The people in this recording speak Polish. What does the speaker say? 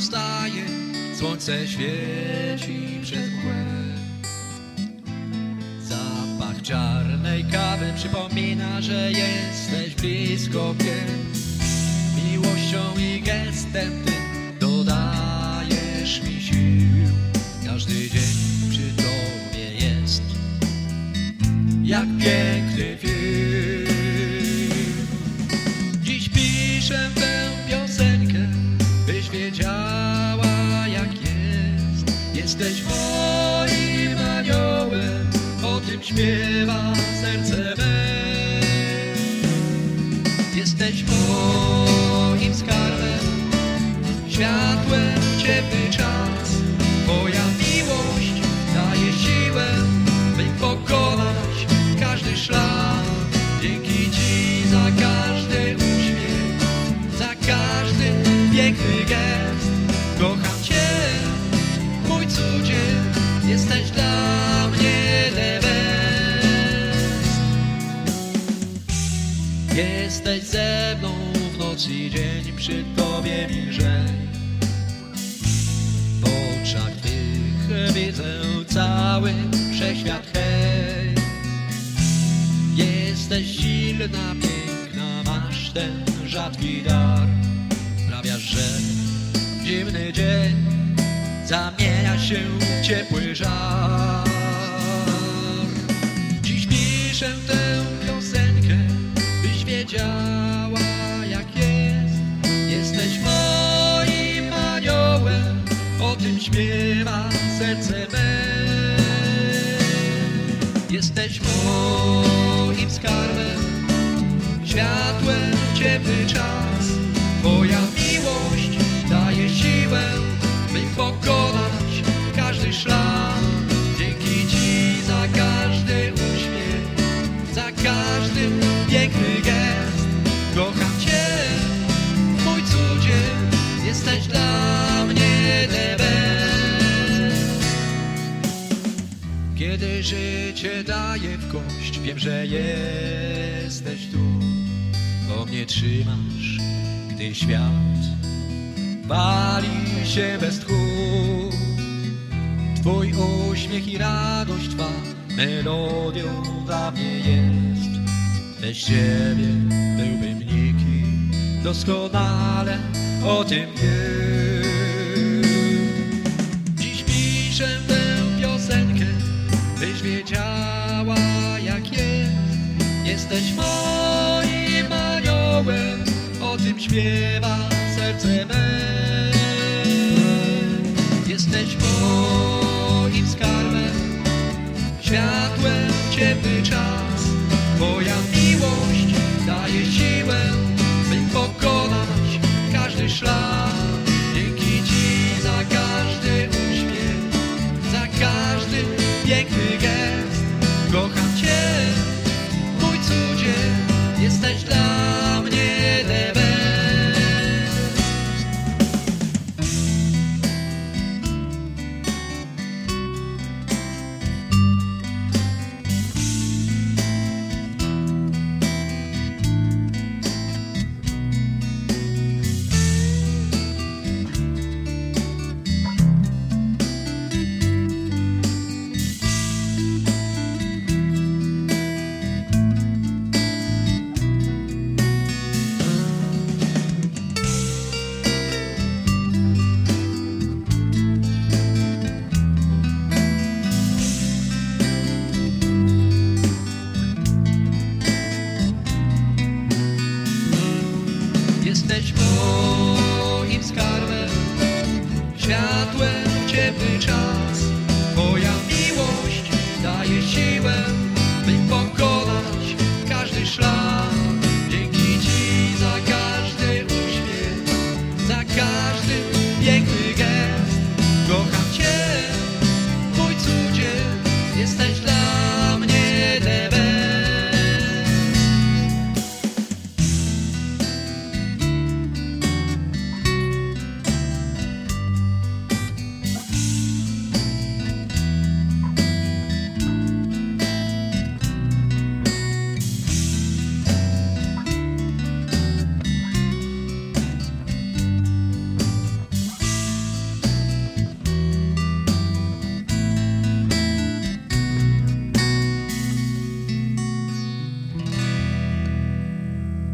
wstaje, słońce świeci przez mgłę. Zapach czarnej kawy przypomina, że jesteś blisko mnie. Miłością i gestem tym śpiewa serce me. Jesteś moim skarbem, światłem w ciemny czas. Twoja miłość daje siłę, by pokonać każdy szlak. Dzięki Ci za każdy uśmiech, za każdy piękny gest. Kocham Cię, mój cudzie, jesteś dla Jesteś ze mną w noc i dzień, przy Tobie mi lżej. W oczach Twych widzę cały wszechświat, hej. Jesteś silna, piękna, masz ten rzadki dar. Sprawiasz, że zimny dzień zamienia się w ciepły żar. Dziś piszę tę śpiewa serce me. Jesteś moim skarbem, światłem ciemny czas. Twoja miłość daje siłę, by pokonać każdy szlak. Dzięki Ci za każdy uśmiech, za każdy piękny gest. Kiedy życie daje w kość, wiem, że jesteś tu, bo mnie trzymasz, gdy świat wali się bez tchu. Twój uśmiech i radość Twa melodią dla mnie jest. Bez Ciebie byłbym nikim, doskonale o tym wiem. Byś wiedziała jak jest. Jesteś moim aniołem, o tym śpiewa serce me. Jesteś moim skarbem, światłem ciemny czas. Twoja miłość daje siłę, by pokonać każdy szlak. Dzięki Ci za każdy uśmiech, za każdy piękny moim skarbem,